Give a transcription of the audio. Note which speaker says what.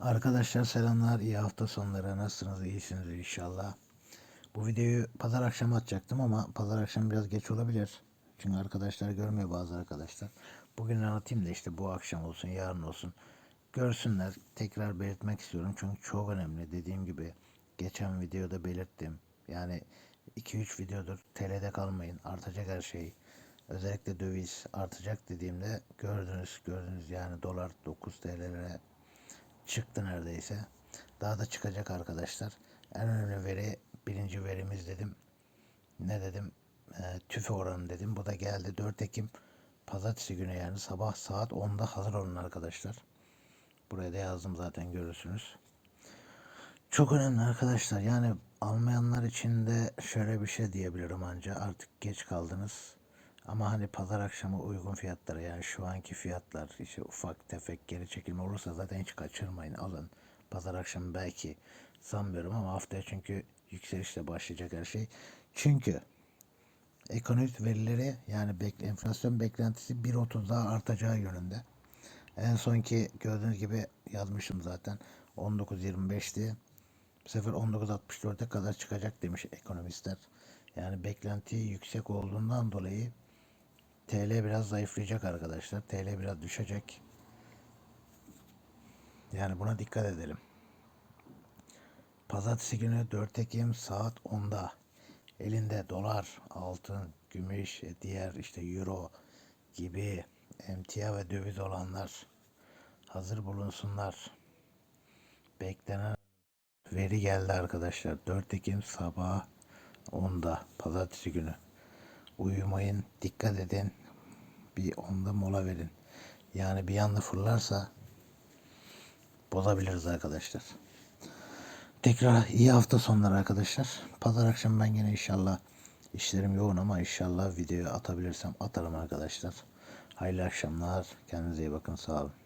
Speaker 1: Arkadaşlar selamlar, iyi hafta sonları. Nasılsınız? İyisiniz inşallah. Bu videoyu pazar akşamı atacaktım ama pazar akşamı biraz geç olabilir. Çünkü arkadaşlar görmüyor bazı arkadaşlar. Bugün anlatayım da işte bu akşam olsun, yarın olsun. Görsünler. Tekrar belirtmek istiyorum çünkü çok önemli. Dediğim gibi geçen videoda belirttim. Yani 2-3 videodur TL'de kalmayın. Artacak her şey. Özellikle döviz artacak dediğimde gördünüz gördünüz yani dolar 9 TL'lere çıktı neredeyse. Daha da çıkacak arkadaşlar. En önemli veri birinci verimiz dedim. Ne dedim? E, tüfe oranı dedim. Bu da geldi 4 Ekim pazartesi günü yani sabah saat 10'da hazır olun arkadaşlar. Buraya da yazdım zaten görürsünüz. Çok önemli arkadaşlar. Yani almayanlar için de şöyle bir şey diyebilirim anca. Artık geç kaldınız. Ama hani pazar akşamı uygun fiyatlara yani şu anki fiyatlar işte ufak tefek geri çekilme olursa zaten hiç kaçırmayın alın. Pazar akşamı belki sanmıyorum ama haftaya çünkü yükselişle başlayacak her şey. Çünkü ekonomik verileri yani bekle, enflasyon beklentisi 1.30 daha artacağı yönünde. En sonki gördüğünüz gibi yazmışım zaten 19.25'ti. Bu sefer 19.64'e kadar çıkacak demiş ekonomistler. Yani beklenti yüksek olduğundan dolayı TL biraz zayıflayacak arkadaşlar. TL biraz düşecek. Yani buna dikkat edelim. Pazartesi günü 4 Ekim saat 10'da elinde dolar, altın, gümüş, e, diğer işte euro gibi emtia ve döviz olanlar hazır bulunsunlar. Beklenen veri geldi arkadaşlar. 4 Ekim sabah 10'da pazartesi günü. Uyumayın, dikkat edin. Bir 10'da mola verin. Yani bir anda fırlarsa bozabiliriz arkadaşlar. Tekrar iyi hafta sonları arkadaşlar. Pazar akşam ben yine inşallah işlerim yoğun ama inşallah videoyu atabilirsem atarım arkadaşlar. Hayırlı akşamlar. Kendinize iyi bakın. Sağ olun.